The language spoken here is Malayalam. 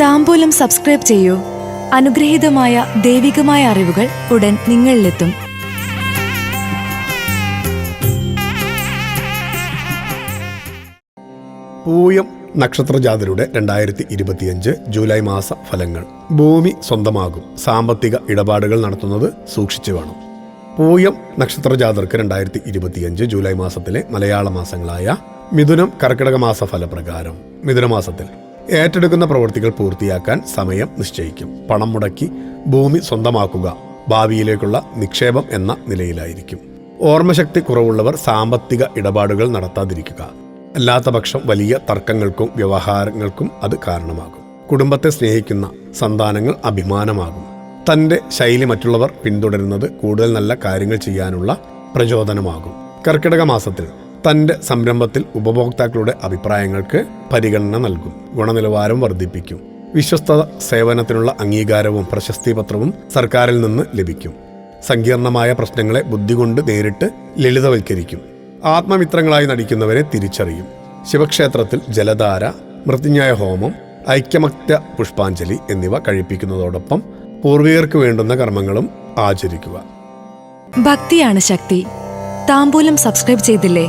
താമ്പൂലം സബ്സ്ക്രൈബ് ചെയ്യൂ. അനുഗ്രഹീതമായ ദൈവികമായ അറിവുകൾ ഉടൻ നിങ്ങളിലെത്തും. പൂയം നക്ഷത്രജാതരുടെ രണ്ടായിരത്തി ഇരുപത്തിയഞ്ച് ജൂലൈ മാസ ഫലങ്ങൾ. ഭൂമി സ്വന്തമാകും. സാമ്പത്തിക ഇടപാടുകൾ നടത്തുന്നത് സൂക്ഷിച്ചു വേണം. പൂയം നക്ഷത്രജാതർക്ക് രണ്ടായിരത്തി ഇരുപത്തിയഞ്ച് ജൂലൈ മാസത്തിലെ മലയാള മാസങ്ങളായ മിഥുനം കർക്കിടക മാസ ഫലപ്രകാരം. മിഥുനമാസത്തിൽ ഏറ്റെടുക്കുന്ന പ്രവൃത്തികൾ പൂർത്തിയാക്കാൻ സമയം നിശ്ചയിക്കും. പണം മുടക്കി ഭൂമി സ്വന്തമാക്കുക ഭാവിയിലേക്കുള്ള നിക്ഷേപം എന്ന നിലയിലായിരിക്കും. ഓർമ്മശക്തി കുറവുള്ളവർ സാമ്പത്തിക ഇടപാടുകൾ നടത്താതിരിക്കുക. അല്ലാത്തപക്ഷം വലിയ തർക്കങ്ങൾക്കും വ്യവഹാരങ്ങൾക്കും അത് കാരണമാകും. കുടുംബത്തെ സ്നേഹിക്കുന്ന സന്താനങ്ങൾ അഭിമാനമാകും. തന്റെ ശൈലി മറ്റുള്ളവർ പിന്തുടരുന്നത് കൂടുതൽ നല്ല കാര്യങ്ങൾ ചെയ്യാനുള്ള പ്രചോദനമാകും. കർക്കിടക മാസത്തിൽ തന്റെ സംരംഭത്തിൽ ഉപഭോക്താക്കളുടെ അഭിപ്രായങ്ങൾക്ക് പരിഗണന നൽകും ഗുണനിലവാരം വർദ്ധിപ്പിക്കും വിശ്വസ്ത സേവനത്തിനുള്ള അംഗീകാരവും പ്രശസ്തിപത്രവും സർക്കാരിൽ നിന്ന് ലഭിക്കും. സങ്കീർണമായ പ്രശ്നങ്ങളെ ബുദ്ധി കൊണ്ട് നേരിട്ട് ലളിതവൽക്കരിക്കും. ആത്മമിത്രങ്ങളായി നടിക്കുന്നവരെ തിരിച്ചറിയും. ശിവക്ഷേത്രത്തിൽ ജലധാര മൃത്യുഞ്ഞായ ഹോമം ഐക്യമത്യ പുഷ്പാഞ്ജലി എന്നിവ കഴിപ്പിക്കുന്നതോടൊപ്പം പൂർവികർക്ക് വേണ്ടുന്ന കർമ്മങ്ങളും ആചരിക്കുക. ഭക്തിയാണ് ശക്തി. താമ്പൂലം സബ്സ്ക്രൈബ് ചെയ്തില്ലേ?